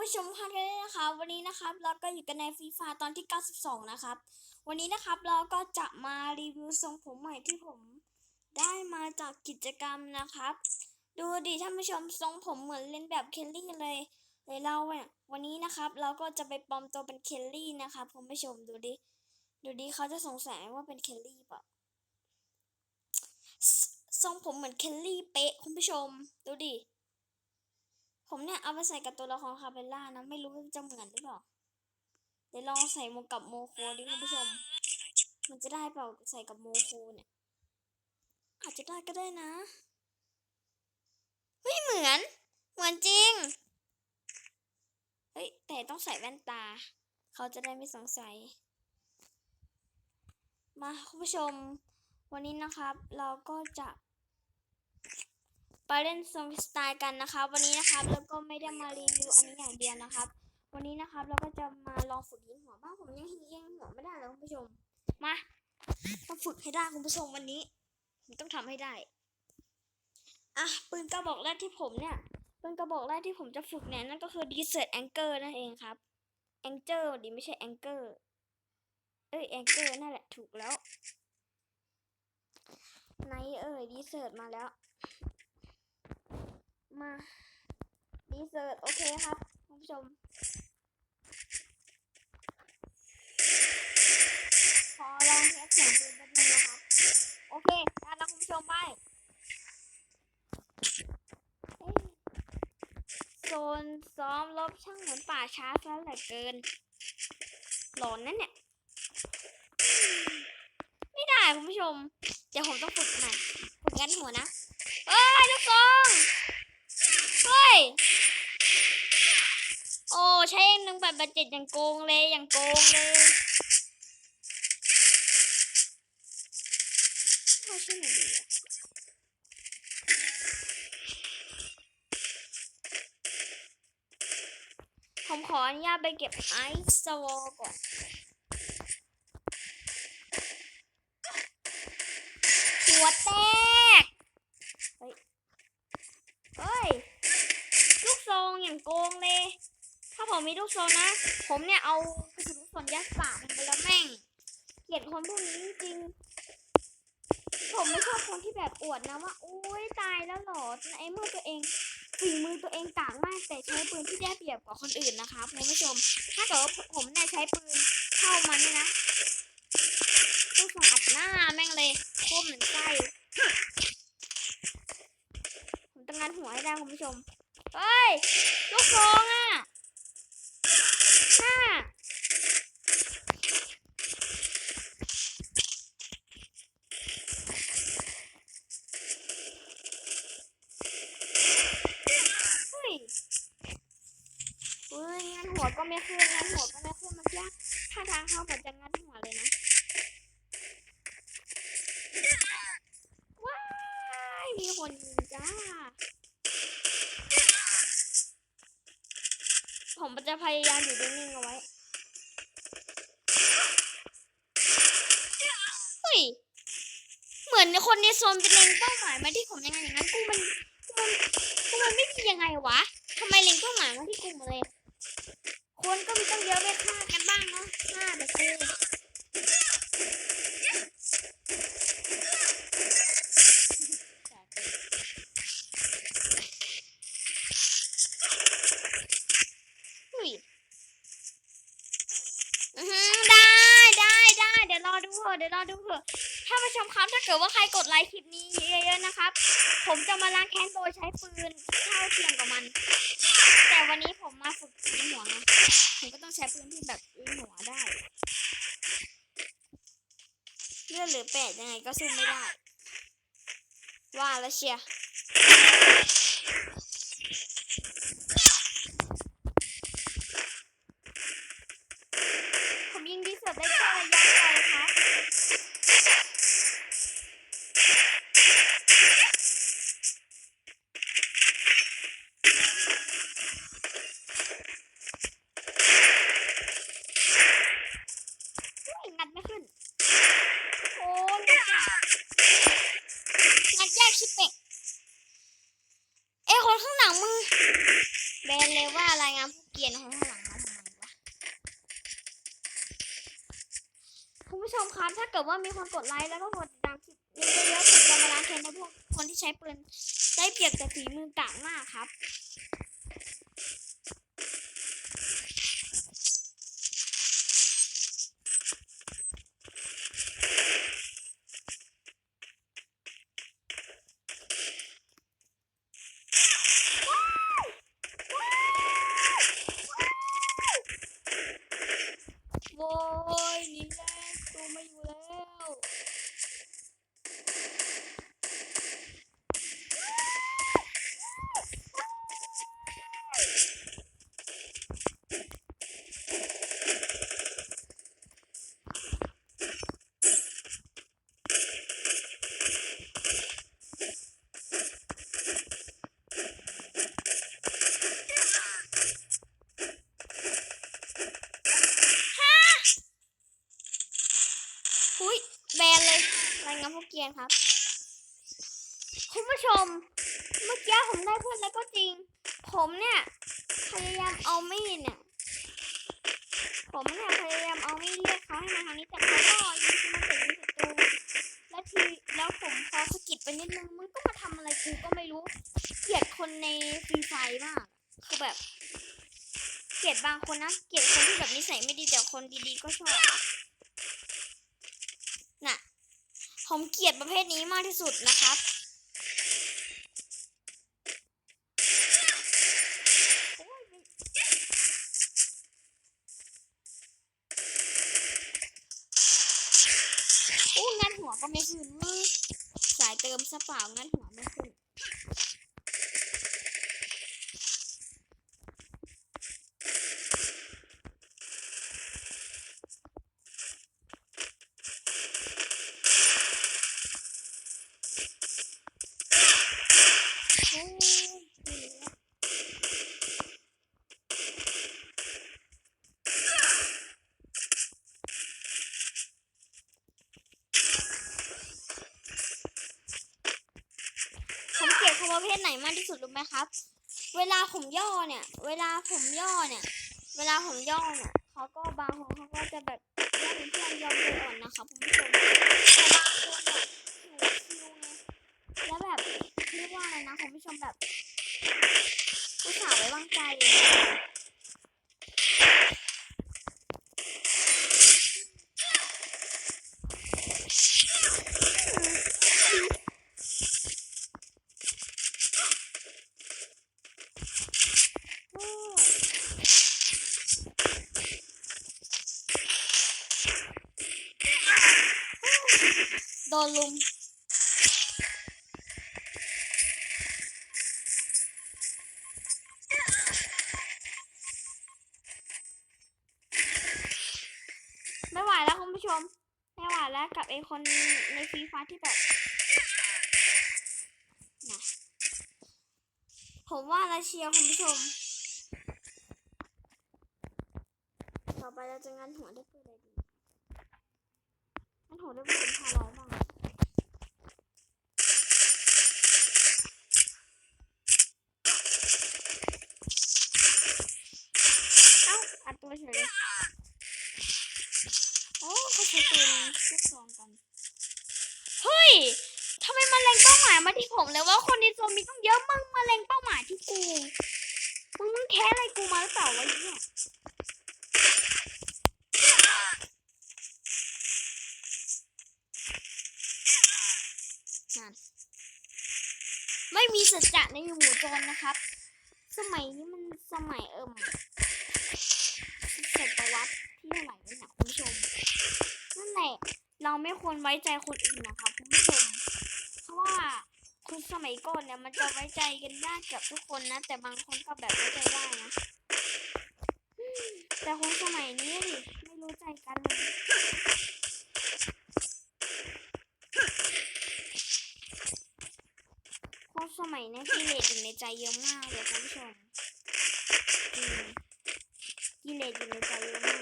ผู้ชมค่ะด้วยนะคะวันนี้นะครับเราก็อยู่กันในฟรีฟาตอนที่ 92 นะครับ วันนี้นะครับเราก็จะมารีวิวทรงผมใหม่ที่ผมได้มาจากกิจกรรมนะครับ ดูดิท่านผู้ชมทรงผมเหมือนเล่นแบบเคลลี่เลยเลยเราเนี่ยวันนี้นะครับเราก็จะไปปลอมตัวเป็นเคลลี่นะครับคุณผู้ชมดูดิดูดิเขาจะสงสัยว่าเป็นเคลลี่เปล่าทรงผมเหมือนเคลลี่เป๊ะคุณผู้ชม ดูดิ ผมเนี่ยเอาไปใส่กับตัวละครคาเบลล่านะ ไม่รู้ว่าจะเหมือนหรือเปล่า เดี๋ยวลองใส่โมกับโมโคดิคุณผู้ชม มันจะได้เปล่าใส่กับโมโคเนี่ย อาจจะได้ก็ได้นะ เฮ้ยเหมือน เหมือนจริง เฮ้ยแต่ต้องใส่แว่นตา เขาจะได้ไม่สงสัย มาคุณผู้ชม วันนี้นะครับ เราก็จะ ไปเล่นทรงสไตล์กันนะครับ วันนี้นะครับแล้วก็ไม่ได้มารีวิวอันนี้อย่างเดียวนะครับ วันนี้นะครับเราก็จะมาลองฝึกยิงหัวบ้างผมยังยิงหัวไม่ได้เลยคุณผู้ชมมาต้องฝึกให้ได้คุณผู้ชมวันนี้ผมต้องทำให้ได้อะปืนกระบอกแรกที่ผมเนี่ยปืนกระบอกแรกที่ผมจะฝึกเนี่ยนั่นก็คือ desert anchor นั่นเองครับ anchor ดีไม่ใช่ anchor เอ้ย anchor นั่นแหละถูกแล้วไนเอ่ย desert มาแล้ว มาดีเซอร์โอเคครับคุณผู้ชม ขอลองเทสเสียงปืนแป๊บนึงนะครับ โอเคได้แล้วคุณผู้ชมไปโซนซ้อมรบช่างเหมือนป่าช้าซะเหลือเกิน หลอนนั่นเนี่ย ไม่ได้คุณผู้ชม เดี๋ยวผมต้องฝึกใหม่ฝึกงันหัวนะ เอ้ยลูกกอง เฮ้ย โอ้ใช้หนึ่งแปดแปดเจ็ดอย่างโกงเลยอย่างโกงเลยถ้าชื่อไหนดีอะผมขออนุญาตไปเก็บไอซ์สวอก่อนหัวแตก เฮ้ย เฮ้ย ลูกซองอย่างโกงเลย ถ้า ผมมีลูกโซองนะ ผมเนี่ยเอากระสุนลูกซองยัดปากมันไปแล้วแม่ง เกลียดคนพวกนี้จริง ผมไม่ชอบคนที่แบบอวดนะว่า อุ้ยตายแล้วหรอไอ้เมื่อตัวเองฝีมือตัวเองกากมากแต่ใช้ปืนที่ได้เปรียบกว่าคนอื่นนะคะคุณผู้ชม ถ้าเกิดว่าผมเนี่ยใช้ปืนเข้ามันเนี่ยนะลูกซองอัดหน้าแม่งเลยโคตรเหมือนไส้ผมต้องงันหัวให้ได้คุณผู้ชม เฮ้ย ลูกโป่งอะ ห้าเฮ้ยฮ้ยงันหัวก็ไม่ขึ้นงันหัวก็ไม่ขึ้นมันยากถ้าทางเข้าผมจะงันหัวเลยนะ ว้ายมีคนยิงจ้า ผมจะพยายามอยู่นิ่งๆเอาไว้เฮ้ยเหมือนคนในโซนเป็นเล็งเป้าหมายมาที่ผมยังไงอย่างนั้นกูมันกูมันกูมันไม่ดียังไงวะทำไมเล็งเป้าหมายมาที่กูหมดเลยคนก็มีต้องเยอะไปฆ่ากันบ้างเนาะฆ่าแบบนี้ อือหือได้ได้ได้เดี๋ยวรอดูเถอะเดี๋ยวรอดูเถอะถ้าผู้ชมครับถ้าเกิดว่าใครกดไลค์คลิปนี้เยอะๆนะครับ ผมจะมาล้างแค้นโดยใช้ปืนเท่าเทียมกับมัน แต่วันนี้ผมมาฝึกยิงหัวไงผมก็ต้องใช้ปืนที่แบบยิงหัวได้เลือดเหลือแปดยังไงก็สู้ไม่ได้ ว่าแล้วเชียร์ ว่ามีคนกดไลค์แล้วก็กดติดตามคลิปนี้เยอะๆผมจะมาล้างแค้นในพวกคนที่ใช้ปืนได้เปรียบแต่ฝีมือกลางมากครับ โว้ยนี่แหละตัวไม่อยู่แล้ว อุ้ยแบนเลยรายงานพวก เกียร์ครับ คุณผู้ชม เมื่อกี้ผมได้เพื่อนแล้วก็จริง ผมเนี่ย พยายามเอามีดเนี่ย ผมเนี่ยพยายามเอามีดเรียกเขาให้มาทางนี้แต่เขาก็ยิงมาแต่ยิงศัตรูแล้วทีแล้วผมพอสะกิดไปนิดนึงมันก็มาทำอะไรกูก็ไม่รู้ เกลียดคนในฟรีไฟมาก คือแบบ เกลียดบางคนนะเกลียดคนที่แบบนิสัยไม่ดีแต่คนดีๆก็ชอบ น่ะ ผมเกลียดประเภทนี้มากที่สุดนะครับโอ้ยงั้นหัวก็ไม่ขึ้นมือสายเติมซะเปล่างั้นหัวไม่ขึ้น โอ้ยเหลือผมเกลียดคำ ประเภทไหนมากที่สุดรู้ไหมครับ เวลาผมย่อเนี่ย เวลาผมย่อเนี่ย เวลาผมย่อเนี่ยเขาก็บางคนเขาก็จะแบบย่อเป็นเพื่อนยอมเลยอ่อนนะครับคุณผู้ชมแต่บางคนเนี่ยอยู่คิวไงแล้วแบบเรียกว่าอะไรนะคุณผู้ชมแบบผู้สาวไว้วางใจเลย โดนลุมไม่ไหวแล้วคุณผู้ชม ไม่ไหวแล้วกับไอคนในฟรีไฟที่แบบนะผมว่าเราเชียร์คุณผู้ชม ต่อไปเราจะงานหัวได้วยปืนอะไรดีงานหัวได้วยปืนพาร้อยบ้า ใช้ปืนลูกซองกัน เฮ้ยทำไมมันเล็งเป้าหมายมาที่ผมเลยว่าคนในโซนมีต้องเยอะมึงมาเล็งเป้าหมายที่กู มึงมึงแค้อะไรกูมาหรือเปล่าวะเนี่ยนั่นไม่มีสัจจะในหมู่โจรนะครับ สมัยนี้มันสมัยเอิ่มเศตวรรษที่เท่าไหร่แล้วนะคุณผู้ชมนั่น แหละ เราไม่ควรไว้ใจคนอื่นนะคะคุณผู้ชม เพราะว่าคนสมัยก่อนเนี่ยมันจะไว้ใจกันได้กับทุกคนนะ แต่บางคนก็แบบไว้ใจได้นะ แต่คนสมัยนี้ดิไม่รู้ใจกันเลยคนสมัยนี้กิเลสอยู่ในใจเยอะมากเลยคุณผู้ชมอืมกิเลสอยู่ในใจเยอะมาก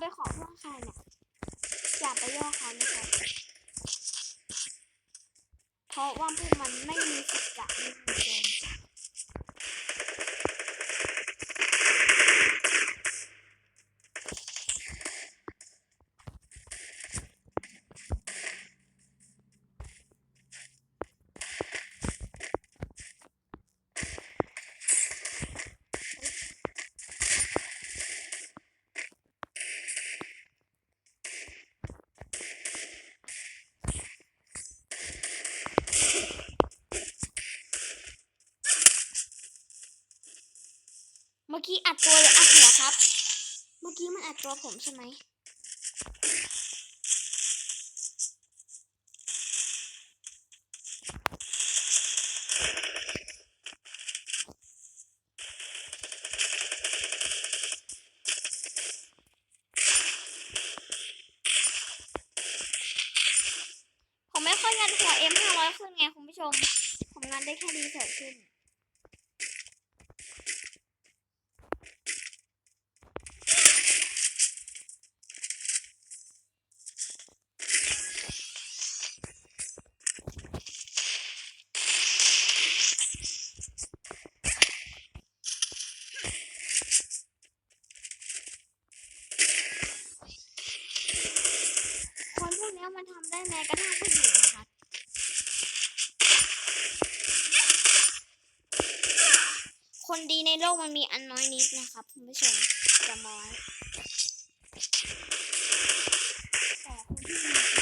ไปขอเพื่อนใครเนี่ยอย่าไปย่อเขานะคะว่าพวกมันไม่มีสิทธิ์จะมีหัวใจเมื่อกี้อัดตัวหรืออัดหัวครับ เมื่อกี้มันอัด ตัวผมใช่ไหมผมไม่ค่อยงันหัว M ห้าร้อยขึ้นไงคุณผู้ชม ผมงานได้แค่ดีเสิร์ชขึ้น ทำได้แม้กระทั่งผู้หญิงนะคะคนดีในโลกมันมีอันน้อยนิดนะครับคุณผู้ชมจะมองแต่คนที่มี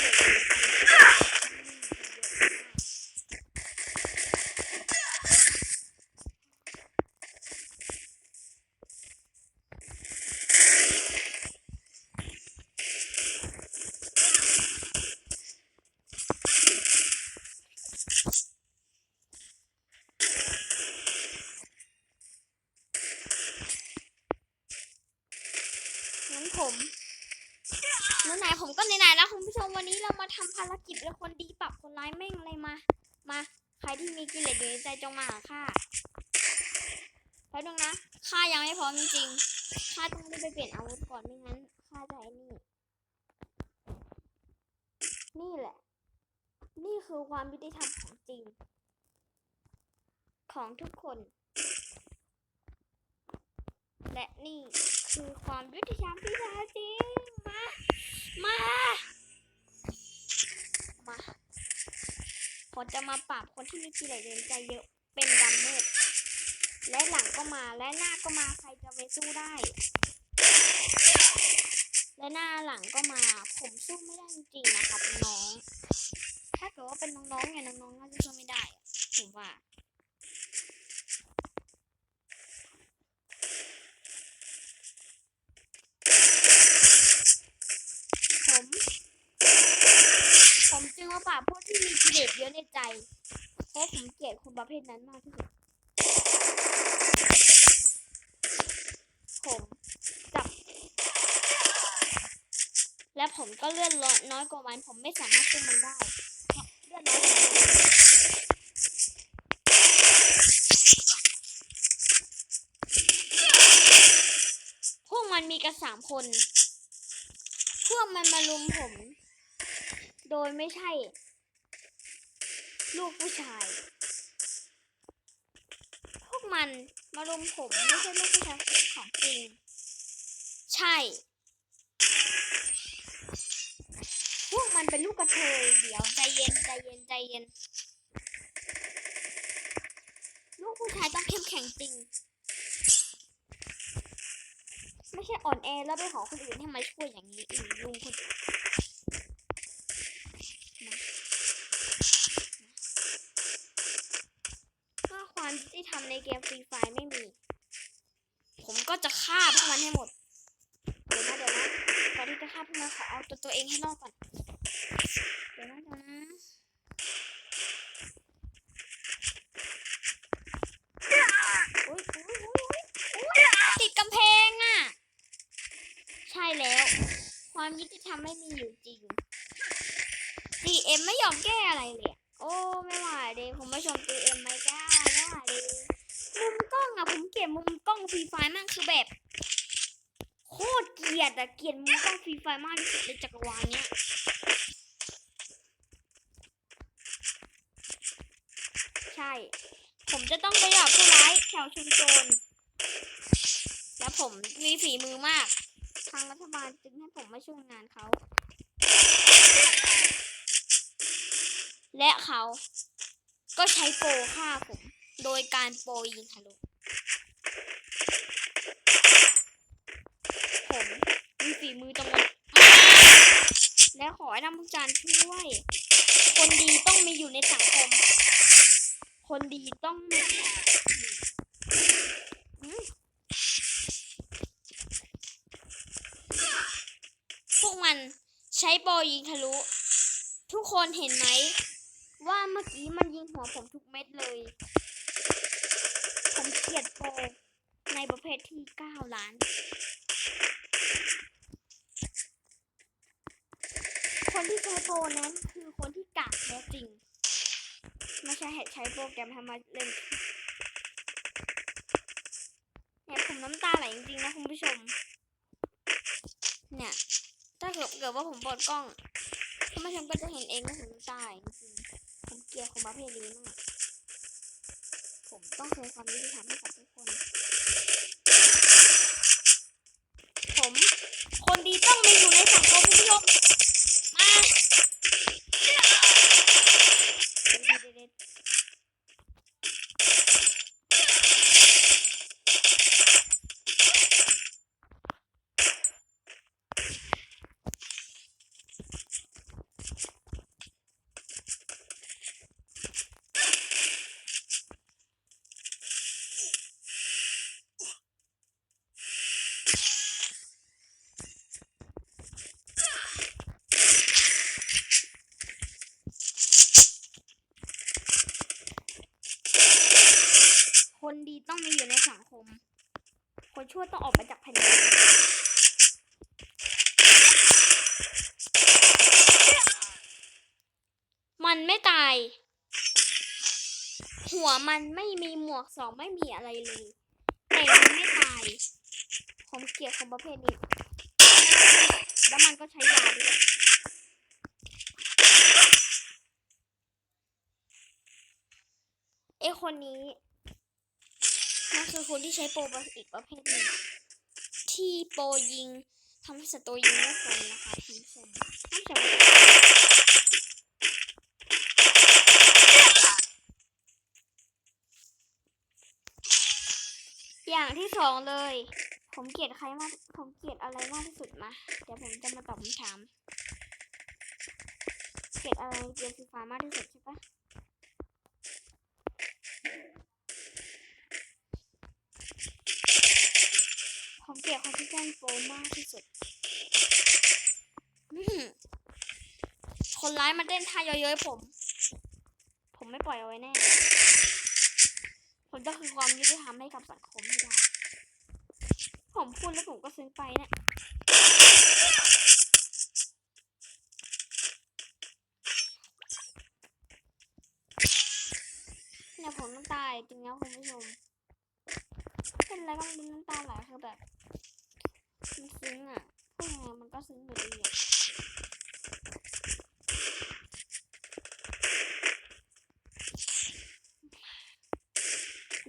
ผมไหนๆผมก็ไหนๆแล้วคุณผู้ชมวันนี้เรามาทำภารกิจแล้วคนดีปรับคนร้ายแม่งอะไรมา มา ใครที่มีกิเลสอยู่ในใจจงมาหาข้าแล้วนึงนะข้ายังไม่พร้อมจริงๆข้าต้องรีบไปเปลี่ยนอาวุธก่อนไม่งั้นข้าจะไอ้นี่ นี่แหละ นี่คือความยุติธรรมของจริง ของทุกคน และนี่ คือความยุติธรรมที่แท้จริงมา มา มา ผมจะมาปราบคนที่มีกิเลสเดินใจเยอะ เป็นดำมืด และหลังก็มา และหน้าก็มา ใครจะไปสู้ได้ และหน้าหลังก็มา ผมสู้ไม่ได้จริงๆนะครับน้อง ถ้าเกิดว่าเป็นน้องๆเนี่ยน้องๆน่าจะสู้ไม่ได้อะผมว่า ผม ผมจึ งมาปราบพวกที่มีกิเลสเยอะในใจเพราะผมเกลียดคนประเภทนั้นมากที่สุดผมจับ และผมก็เลื่อนน้อยกว่ามันผมไม่สามารถสู้มันได้พราะเลื่อนน้อยกว่ามันพวกมันมีกันสามคน พวกมันมาลุมผม โดยไม่ใช่ ลูกผู้ชาย พวกมันมาลุมผมไม่ใช่ลูกผู้ชายของจริง ใช่ พวกมันเป็นลูกกระเทยเดี๋ยวใจเย็นใจเย็นใจเย็น ลูกผู้ชายต้องเข้มแข็งจริง ไม่ใช่อ่อนแอแล้วไปขอคนอื่นให้มาช่วยอย่างนี้อีกลุงคนอื่น ความยุติธรรมในเกมฟรีไฟไม่มี ผมก็จะฆ่าพวกมันให้หมด เดี๋ยวนะเดี๋ยวนะก่อนที่จะฆ่าพวกมันขอเอาตัวตัวเองให้รอดก่อน เดี๋ยวนะเดี๋ยวนะอุ๊ยอุ๊ยอุ๊ยอุ๊ยอุ๊ยติดกำแพงอะ ใช่แล้ว ความยุติธรรมไม่มีอยู่จริง GM ไม่ยอมแก้อะไรเลยอะโอ้ ไม่ไหวเลยผมมาชม GM ไยดมุมกล้องฟรีไฟมากคือแบบ โคตรเกลียดอะเกลียดมุมกล้องฟรีไฟมากที่สุดในจักรวาลเนี้ยใช่ ผมจะต้องไปจับผู้ร้ายแถวชุมโจรและผมมีฝีมือมาก ทางรัฐบาลจึงให้ผมมาช่วยงานเขา และเขาก็ใช้โปรฆ่าผม โดยการโปรยิงทะลุ ผม มีฝีมือตรงนั้และขอให้ท่านผู้การช่วย คนดีต้องมีอยู่ในสังคม คนดีต้องมีพวกมันใช้โปรยิงทะลุ ทุกคนเห็นไหม ว่าเมื่อกี้มันยิงหัวผมทุกเม็ดเลย ผมเกลียดโปในประเภทที่เก้าล้าน คนที่ใช้โปรนั้นคือคนที่กากแท้จริง ไม่ใช่ใช้โปรแกรมทำมาเล่นเนี่ยผมน้ำตาไหลจริงๆนะคุณผู้ชม เนี่ย ถ้าเกิดเกิดว่าผมเปิดกล้องคุณผู้ชมก็จะเห็นเองว่าผมน้ำตาไหลจริงๆผมเกลียดคนประเภทนี้มากผมต้องเคยความยุติธรรมให้กับทุกคน ผม คนดีต้องมีอยู่ในสังคมคุณผู้ชม ชั่วต้องออกไปจากแผ่นดินมันไม่ตาย หัวมันไม่มีหมวกสองไม่มีอะไรเลยแต่มันไม่ตาย ผมเกลียดคนประเภทนี้ แล้วมันก็ใช้ยาด้วยไอคนนี้ นั่นคือคนที่ใช้โปรอีกประเภทหนึ่งที่โปรยิงทำให้ศัตรูยิงไม่คนนะคะคุณผู้ชมท่านผู้ชมอย่างที่สองเลย ผมเกลียดใครมาก ผมเกลียดอะไรมากที่สุดมา เดี๋ยวผมจะมาตอบคำถาม เกลียดอะไรในเกมฟรีไฟมากที่สุดใช่ปะ เกลียดคนที่แกล้งโปรมากที่สุด คนร้ายมาเต้นท่าเย้ยๆผม ผมไม่ปล่อยเอาไว้แน่ ผมจะคือความยุติธรรมให้กับสังคมให้ได้ ผมพูดแล้วผมก็ซึ้งไปเนะี่ยเนี่ยผมน้ำตาจริงนะคุณผู้ชม เป็นอะไรบ้างน้ำตาไหลคือแบบ มันซึ้งอะพูดยังไงมันก็ซึ้งอยู่ดีอะ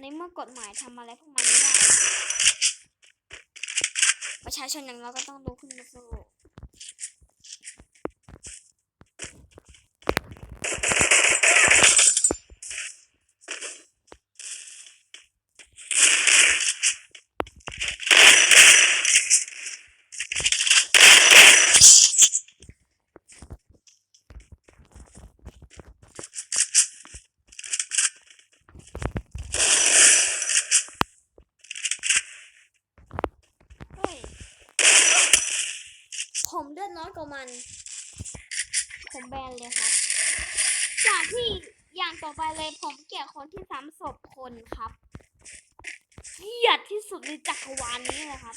ในเมื่อกฎหมายทำอะไรพวกมันไม่ได้ ประชาชนอย่างเราก็ต้องรู้ขึ้นมาสู้ ผมแบนเลยครับจากที่อย่างต่อไปเลยผมเกลียดคนที่ซ้ำศพคนครับเกลียดที่สุดในจักรวาลนี้เลยครับ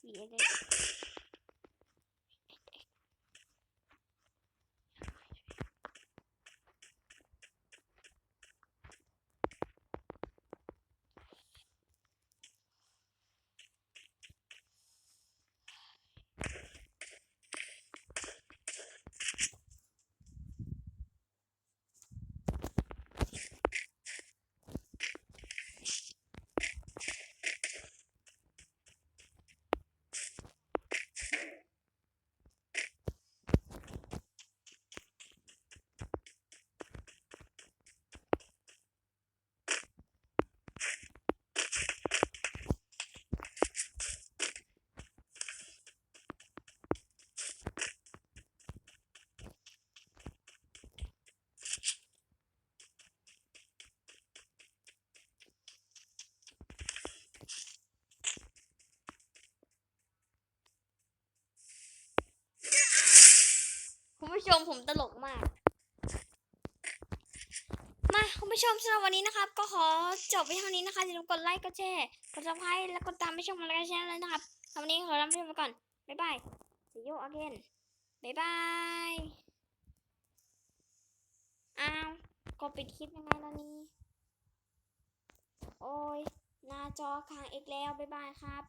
เดี๋ยวเดี๋ยว ผู้ชมผมตลกมาก มาคุณผู้ชมสำหรับวันนี้นะครับ ก็ขอจบไว้เท่านี้นะคะอย่าลืมกดไลค์กดแชร์กดซับสไครต์และกดตามไปชมรายการเลยนะครับสำหรับวันนี้ขอลาไปก่อนบ๊ายบาย see you again บ๊ายบายอ้าวก็ปิดคลิปยังไงล่ะนี่โอ้ยหน้าจอค้างอีกแล้วบ๊ายบายครับ